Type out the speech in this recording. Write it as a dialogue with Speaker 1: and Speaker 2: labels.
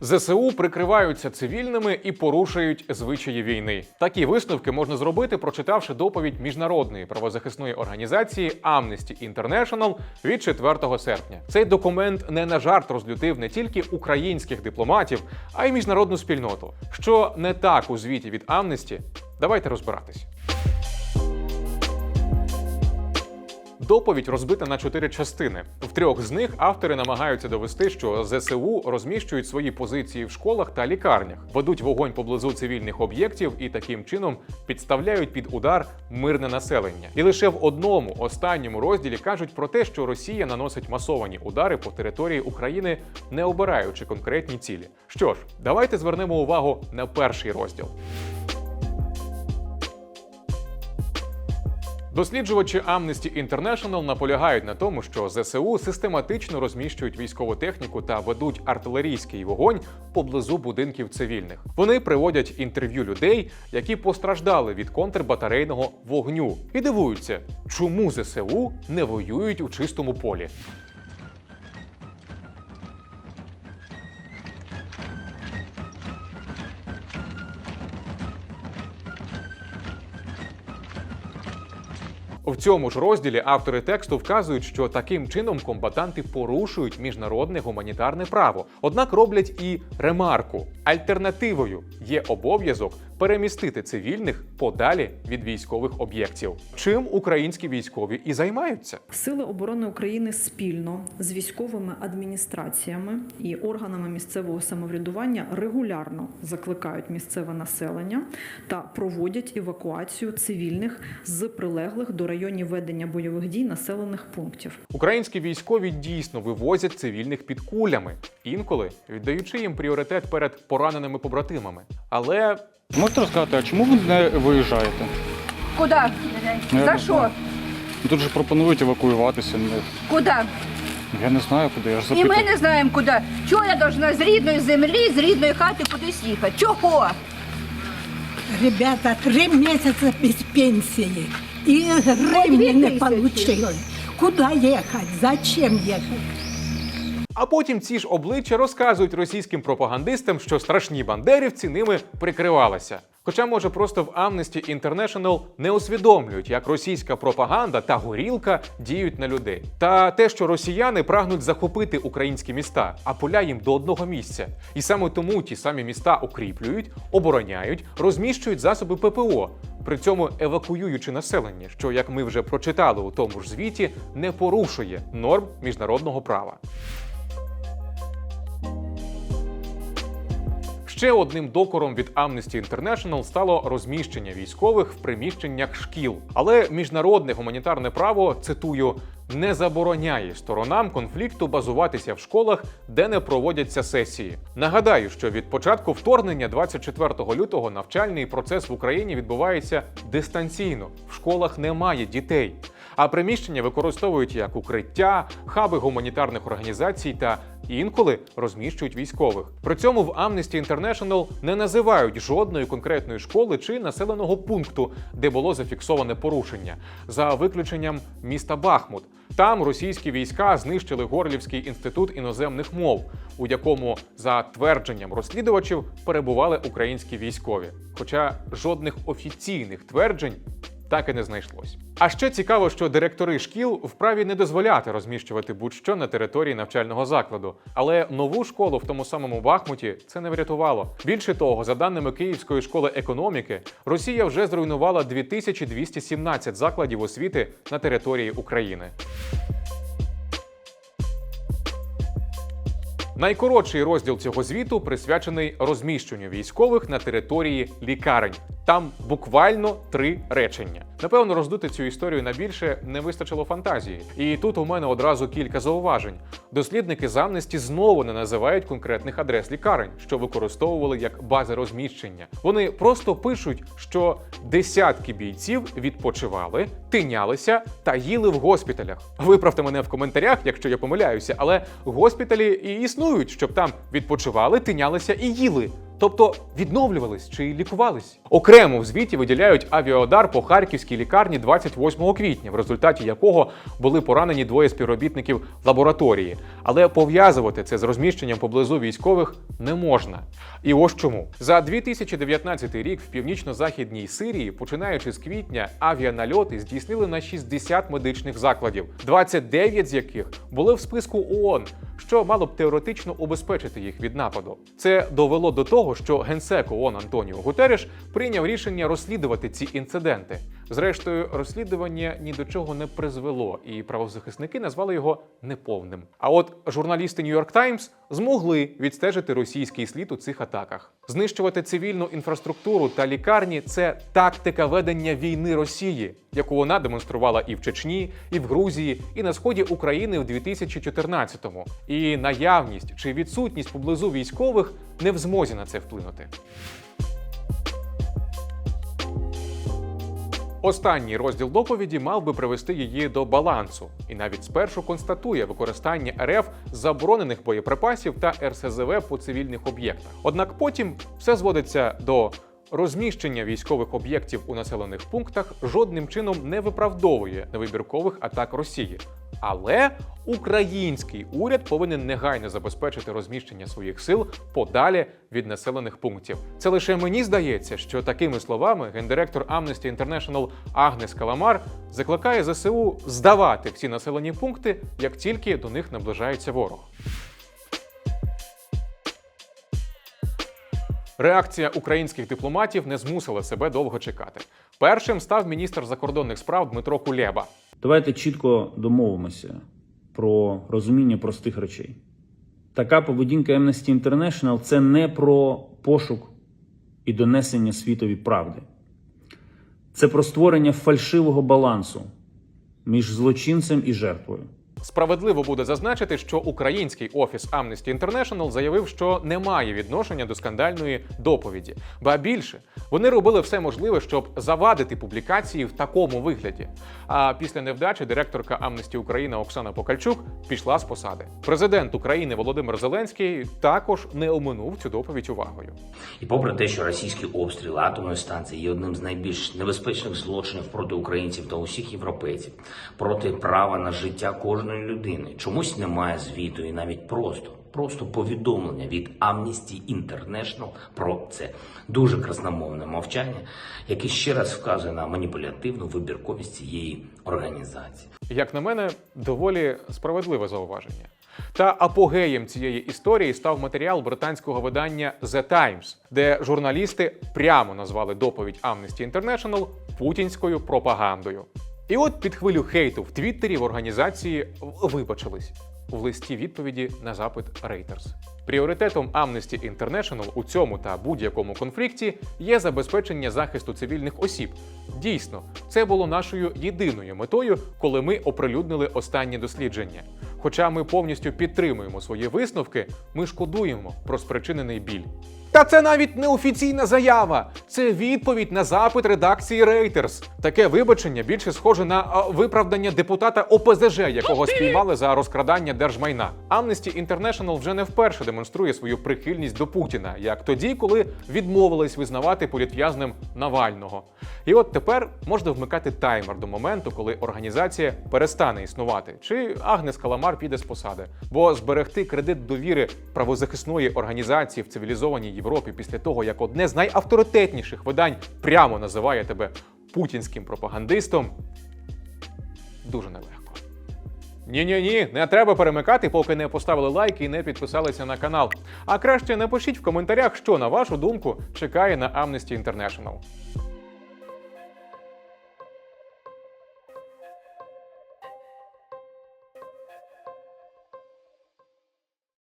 Speaker 1: ЗСУ прикриваються цивільними і порушують звичаї війни. Такі висновки можна зробити, прочитавши доповідь міжнародної правозахисної організації Amnesty International від 4 серпня. Цей документ не на жарт розлютив не тільки українських дипломатів, а й міжнародну спільноту. Що не так у звіті від Amnesty, давайте розбиратись. Доповідь розбита на чотири частини. В трьох з них автори намагаються довести, що ЗСУ розміщують свої позиції в школах та лікарнях, ведуть вогонь поблизу цивільних об'єктів і таким чином підставляють під удар мирне населення. І лише в одному останньому розділі кажуть про те, що Росія наносить масовані удари по території України, не обираючи конкретні цілі. Що ж, давайте звернемо увагу на перший розділ. Досліджувачі Amnesty International наполягають на тому, що ЗСУ систематично розміщують військову техніку та ведуть артилерійський вогонь поблизу будинків цивільних. Вони приводять інтерв'ю людей, які постраждали від контрбатарейного вогню, і дивуються, чому ЗСУ не воюють у чистому полі. В цьому ж розділі автори тексту вказують, що таким чином комбатанти порушують міжнародне гуманітарне право. Однак роблять і ремарку: альтернативою є обов'язок перемістити цивільних подалі від військових об'єктів. Чим українські військові і займаються.
Speaker 2: Сили оборони України спільно з військовими адміністраціями і органами місцевого самоврядування регулярно закликають місцеве населення та проводять евакуацію цивільних з прилеглих до районів ведення бойових дій населених пунктів.
Speaker 1: Українські військові дійсно вивозять цивільних під кулями, інколи віддаючи їм пріоритет перед пораненими побратимами. Але
Speaker 3: Можете розказати, а чому ви не виїжджаєте?
Speaker 4: Куда?
Speaker 3: Ну,
Speaker 4: За що?
Speaker 3: Тут же пропонують евакуюватися.
Speaker 4: Куда?
Speaker 3: Я не знаю, куди. Я ж
Speaker 4: І ми не знаємо куди. Чого я должна з рідної землі, з рідної хати кудись їхати? Чого?
Speaker 5: Ребята, три месяца без пенсии. И гривни не
Speaker 4: тысячи.
Speaker 5: Куда ехать? Зачем ехать?
Speaker 1: А потім ці ж обличчя розказують російським пропагандистам, що страшні бандерівці ними прикривалися. Хоча, може, просто в Amnesty International не усвідомлюють, як російська пропаганда та горілка діють на людей. Та те, що росіяни прагнуть захопити українські міста, а поля їм до одного місця. І саме тому ті самі міста укріплюють, обороняють, розміщують засоби ППО, при цьому евакуюючи населення, що, як ми вже прочитали у тому ж звіті, не порушує норм міжнародного права. Ще одним докором від Amnesty International стало розміщення військових в приміщеннях шкіл. Але міжнародне гуманітарне право цитую. Не забороняє сторонам конфлікту базуватися в школах, де не проводяться сесії. Нагадаю, що від початку вторгнення 24 лютого навчальний процес в Україні відбувається дистанційно. В школах немає дітей, а приміщення використовують як укриття, хаби гуманітарних організацій та інколи розміщують військових. При цьому в Amnesty International не називають жодної конкретної школи чи населеного пункту, де було зафіксоване порушення, за виключенням міста Бахмут. Там російські війська знищили Горлівський інститут іноземних мов, у якому, за твердженням розслідувачів, перебували українські військові. Хоча жодних офіційних тверджень так і не знайшлось. А ще цікаво, що директори шкіл вправі не дозволяти розміщувати будь-що на території навчального закладу. Але нову школу в тому самому Бахмуті це не врятувало. Більше того, за даними Київської школи економіки, Росія вже зруйнувала 2217 закладів освіти на території України. Найкоротший розділ цього звіту присвячений розміщенню військових на території лікарень. Там буквально три речення. Напевно, роздути цю історію на більше не вистачило фантазії. І тут у мене одразу кілька зауважень. Дослідники з Амнесті знову не називають конкретних адрес лікарень, що використовували як бази розміщення. Вони просто пишуть, що десятки бійців відпочивали, тинялися та їли в госпіталях. Виправте мене в коментарях, якщо я помиляюся, але госпіталі і існують, щоб там відпочивали, тинялися і їли. Тобто відновлювались чи лікувались. Окремо в звіті виділяють авіаудар по харківській лікарні 28 квітня, в результаті якого були поранені двоє співробітників лабораторії. Але пов'язувати це з розміщенням поблизу військових не можна. І ось чому за 2019 рік в північно-західній Сирії, починаючи з квітня, авіанальоти здійснили на 60 медичних закладів, 29 з яких були в списку ООН, що мало б теоретично убезпечити їх від нападу. Це довело до того, що генсек ООН Антоніо Гутереш прийняв рішення розслідувати ці інциденти. Зрештою, розслідування ні до чого не призвело, і правозахисники назвали його неповним. А от журналісти York Times змогли відстежити російський слід у цих атаках. Знищувати цивільну інфраструктуру та лікарні це тактика ведення війни Росії, яку вона демонструвала і в Чечні, і в Грузії, і на сході України в 2014-му. І наявність чи відсутність поблизу військових не в змозі на це вплинути. Останній розділ доповіді мав би привести її до балансу, і навіть спершу констатує використання РФ заборонених боєприпасів та РСЗВ по цивільних об'єктах. Однак потім все зводиться до розміщення військових об'єктів у населених пунктах жодним чином не виправдовує невибіркових атак Росії. Але український уряд повинен негайно забезпечити розміщення своїх сил подалі від населених пунктів. Це лише мені здається, що такими словами гендиректор Amnesty International Агнес Каламар закликає ЗСУ здавати всі населені пункти, як тільки до них наближається ворог. Реакція українських дипломатів не змусила себе довго чекати. Першим став міністр закордонних справ Дмитро Кулєба.
Speaker 6: Давайте чітко домовимося про розуміння простих речей. Така поведінка Amnesty International – це не про пошук і донесення світові правди. Це про створення фальшивого балансу між злочинцем і жертвою.
Speaker 1: Справедливо буде зазначити, що український офіс Amnesty International заявив, що не має відношення до скандальної доповіді. Ба більше вони робили все можливе, щоб завадити публікації в такому вигляді. А після невдачі директорка Amnesty Україна Оксана Покальчук пішла з посади. Президент України Володимир Зеленський також не оминув цю доповідь увагою.
Speaker 7: І попри те, що російські обстріли атомної станції є одним з найбільш небезпечних злочинів проти українців та усіх європейців, проти права на життя кожної людини, чомусь немає звіту і навіть просто. Просто повідомлення від Amnesty International про це дуже красномовне мовчання, яке ще раз вказує на маніпулятивну вибірковість цієї організації.
Speaker 1: Як на мене, доволі справедливе зауваження. Та апогеєм цієї історії став матеріал британського видання The Times, де журналісти прямо назвали доповідь Amnesty International путінською пропагандою. І от під хвилю хейту в Твіттері в організації вибачились в листі відповіді на запит Reuters. Пріоритетом Amnesty International у цьому та будь-якому конфлікті є забезпечення захисту цивільних осіб. Дійсно, це було нашою єдиною метою, коли ми оприлюднили останні дослідження. Хоча ми повністю підтримуємо свої висновки, ми шкодуємо про спричинений біль. Та це навіть не офіційна заява. Це відповідь на запит редакції Reuters. Таке вибачення більше схоже на виправдання депутата ОПЗЖ, якого спіймали за розкрадання держмайна. Amnesty International вже не вперше демонструє свою прихильність до Путіна, як тоді, коли відмовились визнавати політв'язнем Навального. І от тепер можна вмикати таймер до моменту, коли організація перестане існувати, чи Агнес Каламар піде з посади. Бо зберегти кредит довіри правозахисної організації в цивілізованій Європі після того, як одне з найавторитетніших видань прямо називає тебе путінським пропагандистом, дуже нелегко. Ні, ні, ні, не треба перемикати, поки не поставили лайк і не підписалися на канал. А краще напишіть в коментарях, що на вашу думку чекає на Amnesty International.